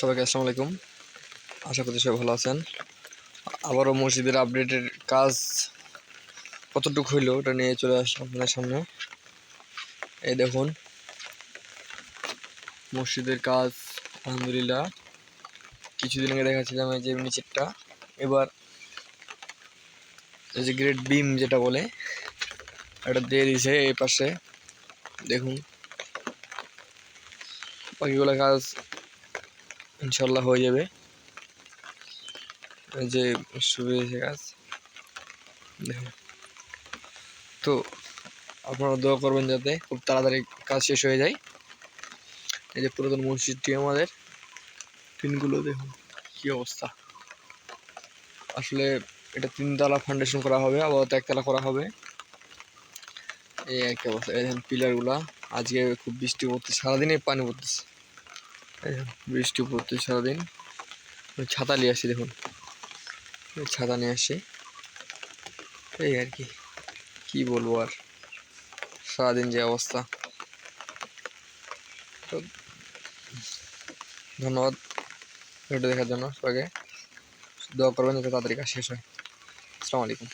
সবাইকে আসসালামু আলাইকুম। আশা করি সবাই ভালো আছেন। আবারও মসজিদের আপডেটের কাজ কতটুকু হইল ওটা নিয়ে চলে আসলাম আপনাদের সামনে। এই দেখুন, মসজিদের কাজ, আলহামদুলিল্লাহ। কিছুদিন আগে দেখাচ্ছিলাম এই যে নিচেরটা। এবার এই যে গ্রেট বিম যেটা বলে, এটা দিয়ে দিয়েছে এই পাশে। দেখুন, বাকিগুলো কাজ ইনশাল্লাহ হয়ে যাবে। যে শুরু হয়েছে কাজ তো আপনারা দোয়া করবেন যাতে খুব তাড়াতাড়ি কাজ শেষ হয়ে যায়। এই যে পুরাতন মসজিদটি আমাদের। পিনগুলো দেখুন, কি অবস্থা। আসলে এটা তিনতলা ফাউন্ডেশন করা হবে, আপাতত একতলা করা হবে। এই এক অবস্থা। এই দেখেন পিলারগুলা আজকে খুব বৃষ্টি পড়তে সারাদিনে পানি পড়তেছে। বৃষ্টি পড়তে সারাদিন। ছাতা নিয়ে আসি, দেখুন। ছাতা নিয়ে আসি। এই আর কি কি বলব আর? সারাদিন যে অবস্থা। তো ধন্যবাদ ভিডিও দেখার জন্য সবাইকে। দোয়া করবেন যাতে তাড়াতাড়ি কাজ শেষ হয়। আসসালামু আলাইকুম।